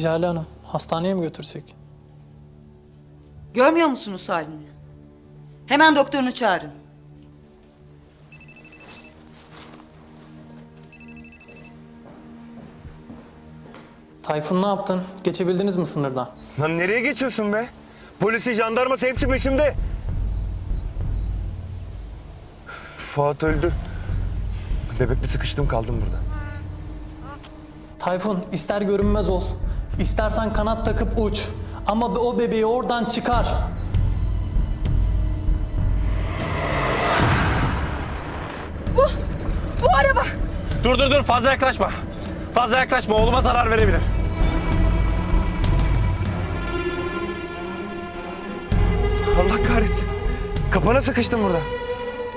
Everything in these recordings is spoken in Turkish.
Jale Hanım, hastaneye mi götürsek? Görmüyor musunuz halini? Hemen doktorunu çağırın. Tayfun ne yaptın? Geçebildiniz mi sınırdan? Lan nereye geçiyorsun be? Polisi, jandarması hepsi peşimde. Fuat öldü. Bebekle sıkıştım kaldım burada. Tayfun, ister görünmez ol, istersen kanat takıp uç. Ama o bebeği oradan çıkar. Bu araba. Dur dur dur fazla yaklaşma. Fazla yaklaşma oğluma zarar verebilir. Allah kahretsin. Kapana sıkıştım burada.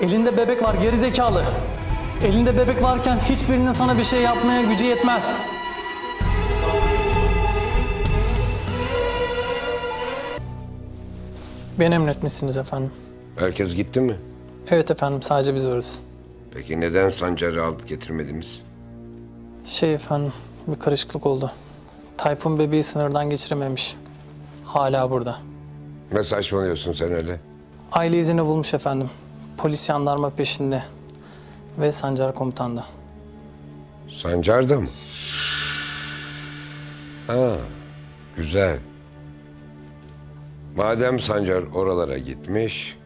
Elinde bebek var, geri zekalı. Elinde bebek varken hiçbirinin sana bir şey yapmaya gücü yetmez. Beni emretmişsiniz efendim. Herkes gitti mi? Evet efendim, sadece biz varız. Peki neden Sancar'ı alıp getirmediniz? Şey efendim, bir karışıklık oldu. Tayfun bebeği sınırdan geçirememiş. Hala burada. Ne saçmalıyorsun sen öyle? Aile izini bulmuş efendim. Polis jandarma peşinde. Ve Sancar komutanda. Sancar da mı? Ha, güzel. Madem Sancar oralara gitmiş,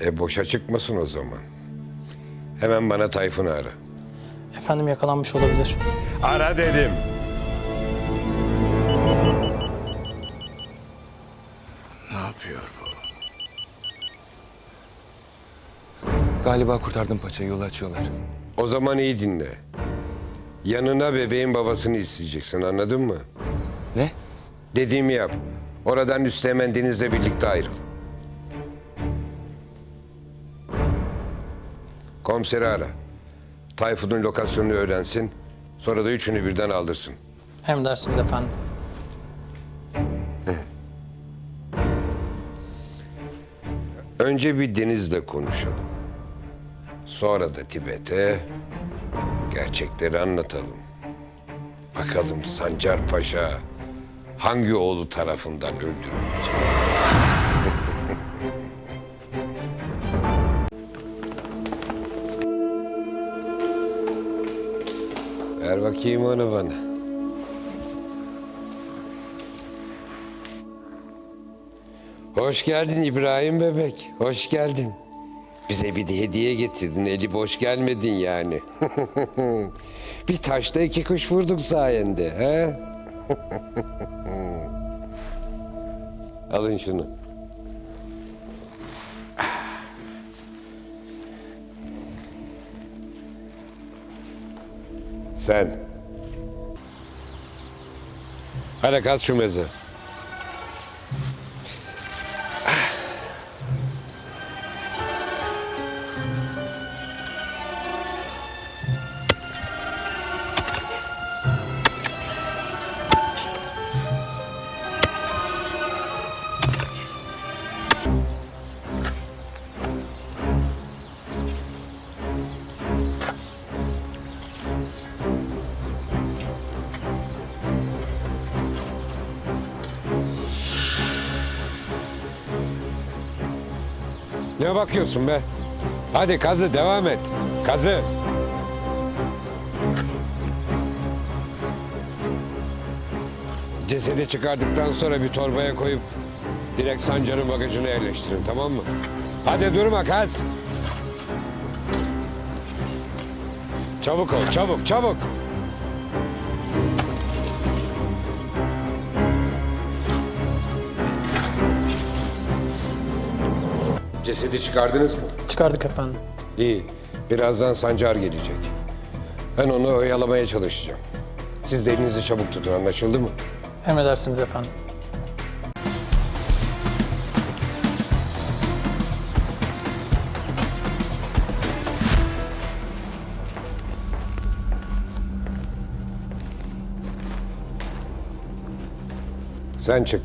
e boşa çıkmasın o zaman. Hemen bana Tayfun'u ara. Efendim yakalanmış olabilir. Ara dedim. Ne yapıyor bu? Galiba kurtardım paçayı yolu açıyorlar. O zaman iyi dinle. Yanına bebeğin babasını isteyeceksin anladın mı? Ne? Dediğimi yap. Oradan üstte hemen denizle birlikte ayrıl. Komiseri ara. Tayfun'un lokasyonunu öğrensin. Sonra da üçünü birden aldırsın. Emredersiniz efendim. Önce bir denizle konuşalım. Sonra da Tibet'e gerçekleri anlatalım. Bakalım Sancar Paşa hangi oğlu tarafından öldürülecek? Ver bakayım onu bana. Hoş geldin İbrahim bebek. Hoş geldin. Bize bir de hediye getirdin. Eli boş gelmedin yani. bir taşla iki kuş vurduk sayende. He? Alın şunu. Sen. Hadi kalk şu meze. Ne bakıyorsun be? Hadi kazı devam et. Kazı. Cesedi çıkardıktan sonra bir torbaya koyup direkt Sancar'ın bagajına yerleştirin tamam mı? Hadi durma kaz. Çabuk ol çabuk çabuk. Cesedi çıkardınız mı? Çıkardık efendim. İyi. Birazdan Sancar gelecek. Ben onu oyalamaya çalışacağım. Siz de elinizi çabuk tutun anlaşıldı mı? Emredersiniz efendim. Sen çık.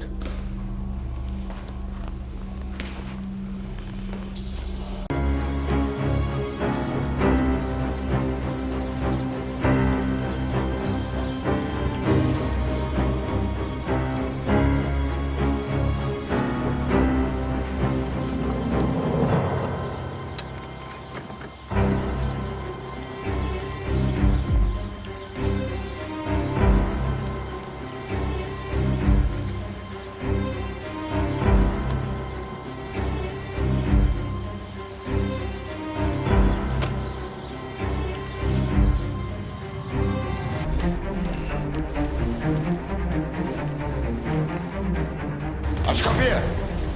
Aç kapıyı.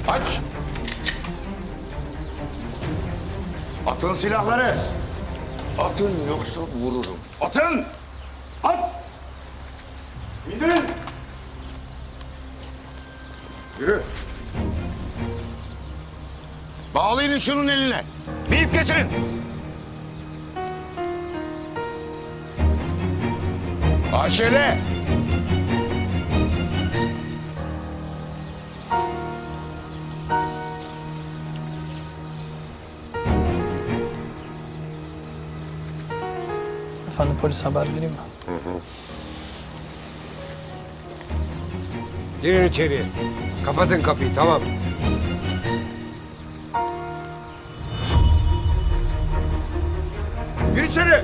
Aç. Atın silahları. Atın yoksa vururum. Atın. At. İndirin. Yürü. Bağlayın şunun eline. Bir ip getirin. Aşere. Efendim polis haber vereyim mi? Girin içeri. Kapatın kapıyı tamam. Gir içeri.